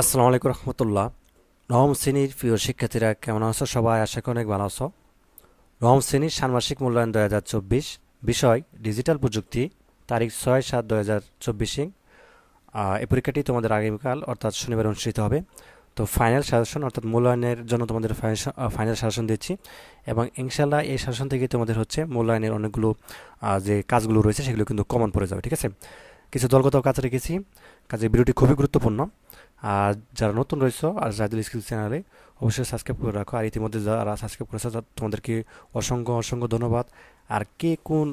আসসালামু আলাইকুম রহমতুল্লাহ। নবম শ্রেণির প্রিয় শিক্ষার্থীরা কেমন আছো? সবাই আশা করি অনেক ভালো আছো। নবম শ্রেণির ষান্মাসিক মূল্যায়ন দু হাজার চব্বিশ। বিষয়, ডিজিটাল প্রযুক্তি, তারিখ ছয় সাত দু হাজার চব্বিশে এই পরীক্ষাটি তোমাদের আগামীকাল, অর্থাৎ শনিবার অনুষ্ঠিত হবে। তো ফাইনাল সাজেশন অর্থাৎ মূল্যায়নের জন্য তোমাদের ফাইনাল সাজেশন দিচ্ছি। এবং ইনশাল্লাহ এই সাজেশন থেকে তোমাদের হচ্ছে মূল্যায়নের অনেকগুলো যে কাজগুলো রয়েছে, সেগুলো কিন্তু কমন পড়ে যাবে, ঠিক আছে? কিছু দলগত কাজ রেখেছি। কাজে ভিডিওটি খুবই গুরুত্বপূর্ণ। আর যারা নতুন রয়েছে আর জাহিদুল স্কিল চ্যানেলে অবশ্যই সাবস্ক্রাইব করে রাখো। আর ইতিমধ্যে যারা সাবস্ক্রাইব করেছে তোমাদেরকে অসংখ্য অসংখ্য ধন্যবাদ। আর কে কোন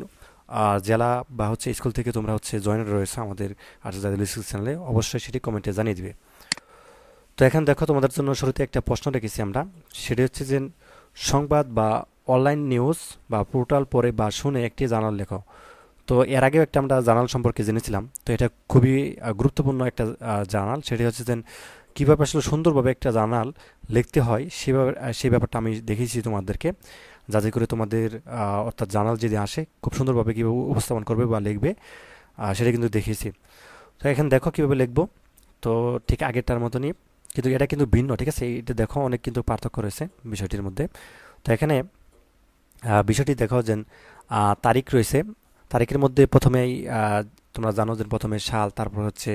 জেলা বা হচ্ছে স্কুল থেকে তোমরা হচ্ছে জয়েন রয়েছে আমাদের আর জাহিদুল স্কিল চ্যানেলে অবশ্যই সেটি কমেন্টে জানিয়ে দিবে। তো এখন দেখো, তোমাদের জন্য শুরুতে একটা প্রশ্ন রেখেছি আমরা। সেটি হচ্ছে যে সংবাদ বা অনলাইন নিউজ বা পোর্টাল পড়ে বা শুনে একটি জার্নাল লেখো। তো এর আগেও একটা আমরা জার্নাল সম্পর্কে জেনেছিলাম। তো এটা খুবই গুরুত্বপূর্ণ একটা জার্নাল। সেটি হচ্ছে যে কীভাবে আসলে সুন্দরভাবে একটা জার্নাল লিখতে হয় সেভাবে সেই ব্যাপারটা আমি দেখিয়েছি তোমাদেরকে। যাতে করে তোমাদের অর্থাৎ জার্নাল যদি আসে, খুব সুন্দরভাবে কীভাবে উপস্থাপন করবে বা লিখবে সেটা কিন্তু দেখিয়েছি। তো এখানে দেখো কীভাবে লিখব। তো ঠিক আগেরটার মতনই, কিন্তু এটা কিন্তু ভিন্ন, ঠিক আছে? এটা দেখো অনেক কিন্তু পার্থক্য রয়েছে বিষয়টির মধ্যে। তো এখানে বিষয়টি দেখো যে তারিখ রয়েছে তারিখের মধ্যে প্রথমেই তোমরা জানো যে প্রথমে সাল, তারপর হচ্ছে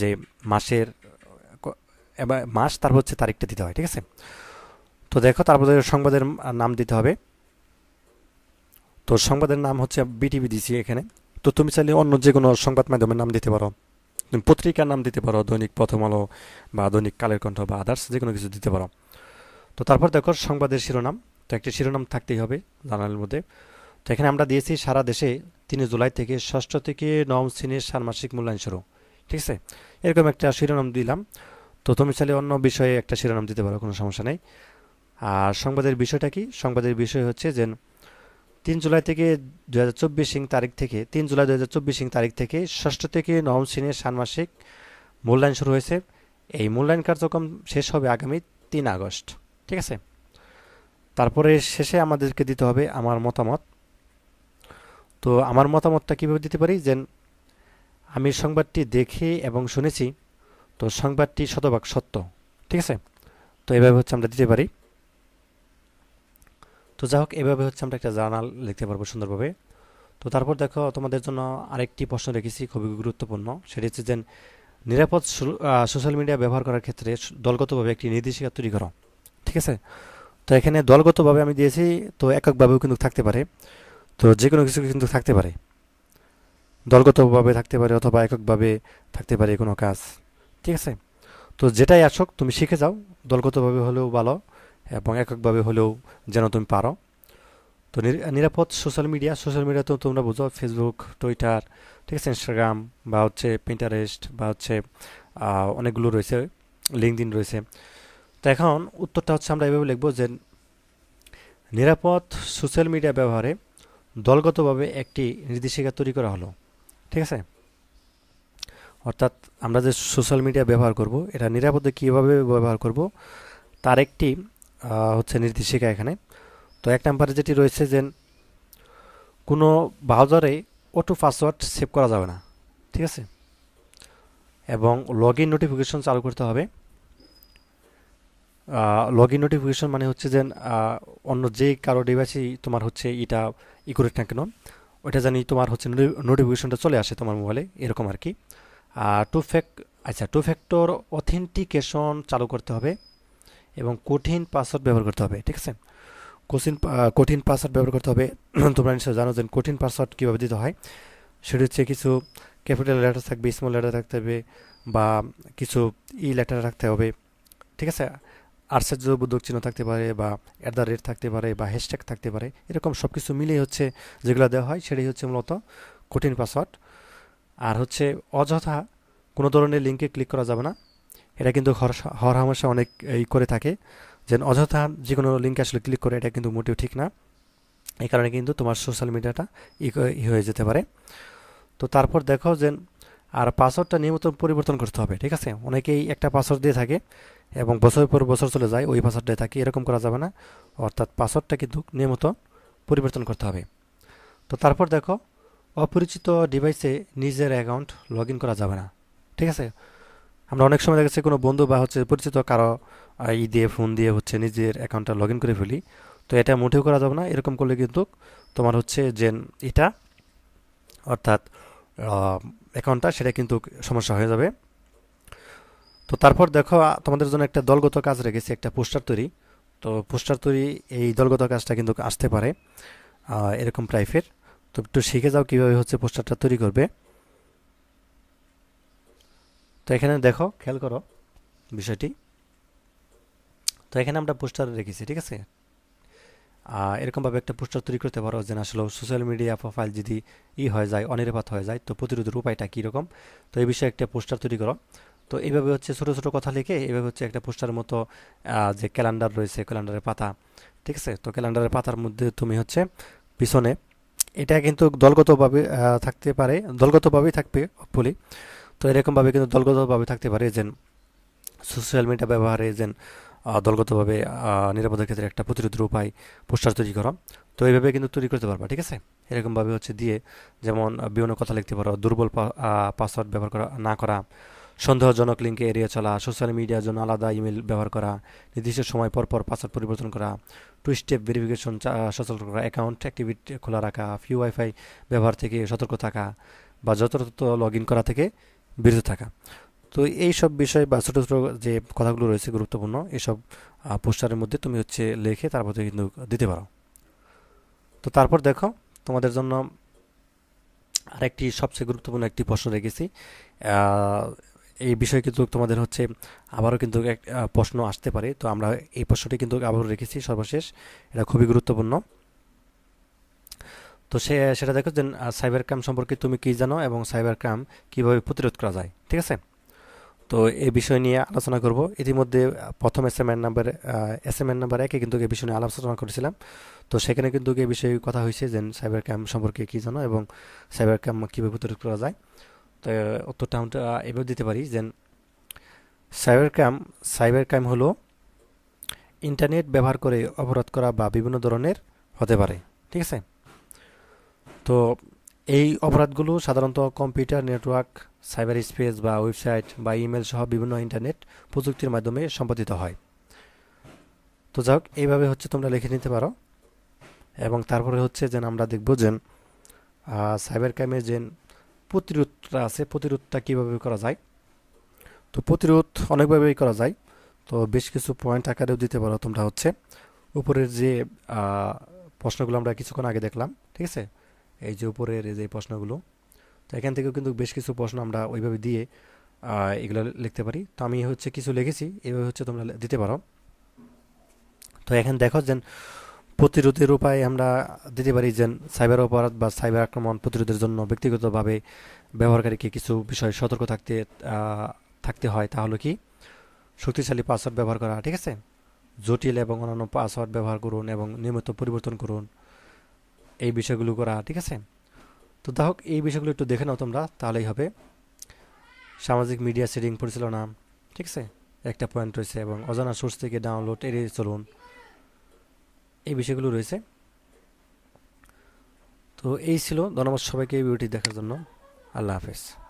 যে মাসের এবার মাস, তারপর হচ্ছে তারিখটা দিতে হয়, ঠিক আছে? তো দেখো, তারপরে সংবাদের নাম দিতে হবে। তো সংবাদের নাম হচ্ছে বিটিভি দিছি এখানে। তো তুমি চাইলে অন্য যে কোনো সংবাদ মাধ্যমের নাম দিতে পারো। তুমি পত্রিকার নাম দিতে পারো, দৈনিক প্রথম আলো বা দৈনিক কালের কণ্ঠ বা আদার্স যে কোনো কিছু দিতে পারো। তো তারপর দেখো, সংবাদের শিরোনাম। তো একটি শিরোনাম থাকতেই হবে জার্নালের মধ্যে। তো এখানে আমরা দিয়েছি সারা দেশে তিন জুলাই থেকে ষষ্ঠ থেকে নবম শ্রেণির ষান্মাসিক মূল্যায়ন শুরু, ঠিক আছে? এরকম একটা শিরোনাম দিলাম। তো তুমি চাইলে অন্য বিষয়ে একটা শিরোনাম দিতে পারো, কোনো সমস্যা নেই। আর সংবাদের বিষয়টা কি? সংবাদের বিষয় হচ্ছে যে তিন জুলাই থেকে দু হাজার চব্বিশ তারিখ থেকে, তিন জুলাই দু হাজার চব্বিশ তারিখ থেকে ষষ্ঠ থেকে নবম শ্রেণির ষান্মাসিক মূল্যায়ন শুরু হয়েছে। এই মূল্যায়ন কার্যক্রম শেষ হবে আগামী তিন আগস্ট, ঠিক আছে? তারপরে শেষে আমাদেরকে দিতে হবে আমার মতামত। তো আমার মতামতটা কীভাবে দিতে পারি? যে আমি সংবাদটি দেখে এবং শুনেছি, তো সংবাদটি শতভাগ সত্য। ঠিক আছে? তো এভাবে হচ্ছে আমরা দিতে পারি। তো যাই হোক, এভাবে হচ্ছে আমরা একটা জার্নাল লিখতে পারব সুন্দরভাবে। তো তারপর দেখো, তোমাদের জন্য আরেকটি প্রশ্ন রেখেছি, খুবই গুরুত্বপূর্ণ। সেটি হচ্ছে যে, নিরাপদ সোশ্যাল মিডিয়া ব্যবহার করার ক্ষেত্রে দলগতভাবে একটি নির্দেশিকা তৈরি করো। ঠিক আছে? তো এখানে দলগতভাবে আমি দিয়েছি, তো এককভাবেও কিন্তু থাকতে পারে। তো যে কোনো কিছু কিন্তু থাকতে পারে। দলগতভাবে থাকতে পারে অথবা এককভাবে থাকতে পারে কোনো কাজ। ঠিক আছে? তো যেটাই আসুক, তুমি শিখে যাও, দলগতভাবে হলেও ভালো এবং এককভাবে হলেও যেন তুমি পারো। তো নির- নিরাপদ সোশ্যাল মিডিয়া সোশ্যাল মিডিয়া তো তোমরা বুঝো ফেসবুক টুইটার ঠিক আছে ইনস্টাগ্রাম বা হচ্ছে পিন্টারেস্ট বা হচ্ছে অনেকগুলো রয়েছে লিঙ্কডিন রয়েছে। তো এখন উত্তরটা হচ্ছে আমরা এভাবে লিখব যে নিরাপদ সোশ্যাল মিডিয়া ব্যবহারে দলগতভাবে একটি নির্দেশিকা তৈরি করা হলো। ঠিক আছে? অর্থাৎ আমরা যে সোশ্যাল মিডিয়া ব্যবহার করব, এটা নিরাপদে কীভাবে ব্যবহার করব, তার একটি হচ্ছে নির্দেশিকা এখানে। তো এক নম্বরে যেটি রয়েছে যে কোনো ব্রাউজারে অটো পাসওয়ার্ড সেভ করা যাবে না। ঠিক আছে? এবং লগ ইন নোটিফিকেশন চালু করতে হবে। লগ ইন নোটিফিকেশন মানে হচ্ছে যে অন্য যে কারও ডিভাইসেই তোমার হচ্ছে এটা ই করে না কেন ওইটা জানি তোমার হচ্ছে নোটিফিকেশনটা চলে আসে তোমার মোবাইলে এরকম আর কি। আর টু ফ্যাক আচ্ছা টু ফ্যাক্টর অথেন্টিকেশন চালু করতে হবে এবং কঠিন পাসওয়ার্ড ব্যবহার করতে হবে, ঠিক আছে? কঠিন কঠিন পাসওয়ার্ড ব্যবহার করতে হবে। তোমরা নিশ্চয় জানো যে কঠিন পাসওয়ার্ড কীভাবে দিতে হয়? সেটা হচ্ছে কিছু ক্যাপিটাল লেটার থাকবে স্মল লেটার থাকতে হবে বা কিছু ই লেটার রাখতে হবে, ঠিক আছে? আর্সের বোধক চিহ্ন থাকতে পারে বা অ্যাট দ্য রেট থাকতে পারে বা হ্যাশট্যাগ থাকতে পারে, এরকম সব কিছু মিলিয়ে হচ্ছে যেগুলো দেওয়া হয়, সেটাই হচ্ছে মূলত কঠিন পাসওয়ার্ড আর হচ্ছে অযথা কোনো ধরনের লিঙ্কে ক্লিক করা যাবে না। এটা কিন্তু হর- হামেশা অনেক এই করে থাকে যে অযথা যে কোনো লিঙ্কে আসলে ক্লিক করে এটা কিন্তু মোটেও ঠিক না। এই কারণে কিন্তু তোমার সোশ্যাল মিডিয়াটা ই হয়ে যেতে পারে। তো তারপর দেখো যে আর পাসওয়ার্ডটা নিয়মিত পরিবর্তন করতে হবে, ঠিক আছে? অনেকেই একটা পাসওয়ার্ড দিয়ে থাকে এবং বছরের পর বছর চলে যায়, ওই পাসওয়ার্ডে থাকে, এরকম করা যাবে না। অর্থাৎ পাসওয়ার্ডটা কিন্তু নিয়মিত পরিবর্তন করতে হবে। তো তারপর দেখো, অপরিচিত ডিভাইসে নিজের অ্যাকাউন্ট লগ করা যাবে না, ঠিক আছে? আমরা অনেক সময় দেখা যাচ্ছে কোনো বন্ধু বা হচ্ছে পরিচিত কারও ই দিয়ে ফোন দিয়ে হচ্ছে নিজের অ্যাকাউন্টটা লগ করে ফেলি, তো এটা মোটেও করা যাবে না, এরকম করলে কিন্তু তোমার হচ্ছে যে এটা, অর্থাৎ অ্যাকাউন্টটা, সেটা কিন্তু সমস্যা হয়ে যাবে। তো তারপর দেখো তোমাদের জন্য একটা দলগত কাজ রেখেছি, একটা পোস্টার তৈরি। তো পোস্টার তৈরি, এই দলগত কাজটা কিন্তু আসতে পারে এরকম টাইপের। তো একটু শিখে যাও কীভাবে হচ্ছে পোস্টারটা তৈরি করবে। তো এখানে দেখো, খেয়াল করো বিষয়টি। তো এখানে আমরা পোস্টার রেখেছি, ঠিক আছে? এরকমভাবে একটা পোস্টার তৈরি করতে পারো যে আসলে সোশ্যাল মিডিয়া প্রোফাইল যদি ই হয়ে যায়, অনিরাপদ হয়ে যায়, তো প্রতিরোধের উপায়টা কীরকম তো এই বিষয়ে একটা পোস্টার তৈরি করো। তো এইভাবে হচ্ছে ছোটো ছোটো কথা লিখে এইভাবে হচ্ছে একটা পোস্টারের মতো যে ক্যালেন্ডার রয়েছে ক্যালেন্ডারের পাতা, ঠিক আছে? তো ক্যালেন্ডারের পাতার মধ্যে তুমি হচ্ছে পিছনে, এটা কিন্তু দলগতভাবে থাকতে পারে, দলগতভাবেই থাকবে বলি তো এরকমভাবে কিন্তু দলগতভাবে থাকতে পারে, যে সোশ্যাল মিডিয়া ব্যবহারে, যে দলগতভাবে নিরাপদের ক্ষেত্রে একটা প্রতিরোধের উপায়, পোস্টার তৈরি করো। তো এইভাবে কিন্তু তৈরি করতে পারবা, ঠিক আছে? এরকমভাবে হচ্ছে দিয়ে যেমন বিভিন্ন কথা লিখতে পারো, দুর্বল পাসওয়ার্ড ব্যবহার করা, না করা, সন্দেহজনক লিঙ্কে এড়িয়ে চলা সোশ্যাল মিডিয়ার জন্য আলাদা ইমেল ব্যবহার করা, নির্দিষ্ট সময় পর পর পাসওয়ার্ড পরিবর্তন করা টু স্টেপ ভেরিফিকেশন সচল করা অ্যাকাউন্ট অ্যাক্টিভিটি খোলা রাখা ফিউ ওয়াইফাই ব্যবহার থেকে সতর্ক থাকা বা যথাযথ লগ ইন করা থেকে বিরত থাকা। তো এই সব বিষয় বা ছোটো ছোটো যে কথাগুলো রয়েছে গুরুত্বপূর্ণ, এসব পোস্টারের মধ্যে তুমি হচ্ছে লেখে তারপর তুমি কিন্তু দিতে পারো। তো তারপর দেখো, তোমাদের জন্য আরেকটি সবচেয়ে গুরুত্বপূর্ণ একটি প্রশ্ন রেখেছি। এই বিষয়ে কিন্তু তোমাদের হচ্ছে আবারও কিন্তু এক প্রশ্ন আসতে পারে। তো আমরা এই প্রশ্নটি কিন্তু আবারও রেখেছি সর্বশেষ। এটা খুবই গুরুত্বপূর্ণ। তো সে, সেটা দেখো যে সাইবার ক্রাইম সম্পর্কে তুমি কি জানো এবং সাইবার ক্রাইম কীভাবে প্রতিরোধ করা যায়, ঠিক আছে? তো এ বিষয় নিয়ে আলোচনা করব। ইতিমধ্যে প্রথম এস এম এর নাম্বার এস এম এর নাম্বার একে কিন্তু এ বিষয় নিয়ে আলোচনা করেছিলাম। তো সেখানে কিন্তু এ বিষয়ে কথা হয়েছে যে সাইবার ক্রাইম সম্পর্কে কী জানো এবং সাইবার ক্রাইম কীভাবে প্রতিরোধ করা যায়। তো উত্তরটা আমরা এভাবে দিতে পারি যে সাইবার ক্রাইম সাইবার ক্রাইম হলো ইন্টারনেট ব্যবহার করে অপরাধ করা বা বিভিন্ন ধরনের হতে পারে। ঠিক আছে? তো এই অপরাধগুলো সাধারণত কম্পিউটার নেটওয়ার্ক, সাইবার স্পেস বা ওয়েবসাইট বা ইমেল সহ বিভিন্ন ইন্টারনেট প্রযুক্তির মাধ্যমে সম্পাদিত হয়। তো যাই হোক এইভাবে হচ্ছে তোমরা লিখে নিতে পারো। এবং তারপরে হচ্ছে যেন আমরা দেখব যে সাইবার ক্রাইমের যে প্রতিরোধটা আছে, প্রতিরোধটা কীভাবে করা যায়। তো প্রতিরোধ অনেকভাবেই করা যায়। তো বেশ কিছু পয়েন্ট আকারেও দিতে পারো তোমরা হচ্ছে। উপরের যে প্রশ্নগুলো আমরা কিছুক্ষণ আগে দেখলাম, ঠিক আছে? এই যে উপরের যে প্রশ্নগুলো, তো এখান থেকেও কিন্তু বেশ কিছু প্রশ্ন আমরা ওইভাবে দিয়ে এগুলো লিখতে পারি। তো আমি হচ্ছে কিছু লিখেছি এইভাবে হচ্ছে তোমরা দিতে পারো। তো এখানে দেখো যে প্রতিরোধের উপায় আমরা দিতে পারি যে সাইবার অপরাধ বা সাইবার আক্রমণ প্রতিরোধের জন্য ব্যক্তিগতভাবে ব্যবহারকারীকে কিছু বিষয়ে সতর্ক থাকতে থাকতে হয়। তাহলে কি? শক্তিশালী পাসওয়ার্ড ব্যবহার করা, ঠিক আছে? জটিল এবং অন্যান্য পাসওয়ার্ড ব্যবহার করুন এবং নিয়মিত পরিবর্তন করুন। এই বিষয়গুলো করা, ঠিক আছে? তো যা হোক, এই বিষয়গুলো একটু দেখে নাও তোমরা, তাহলেই হবে। সামাজিক মিডিয়া সেটিং পরিচালনা, ঠিক আছে? একটা পয়েন্ট রয়েছে এবং অজানা সোর্স থেকে ডাউনলোড এড়িয়ে চলুন। এই বিষয়গুলো রয়েছে। তো এই ছিল, ধন্যবাদ সবাইকে এই ভিডিওটি দেখার জন্য। আল্লাহ হাফেজ।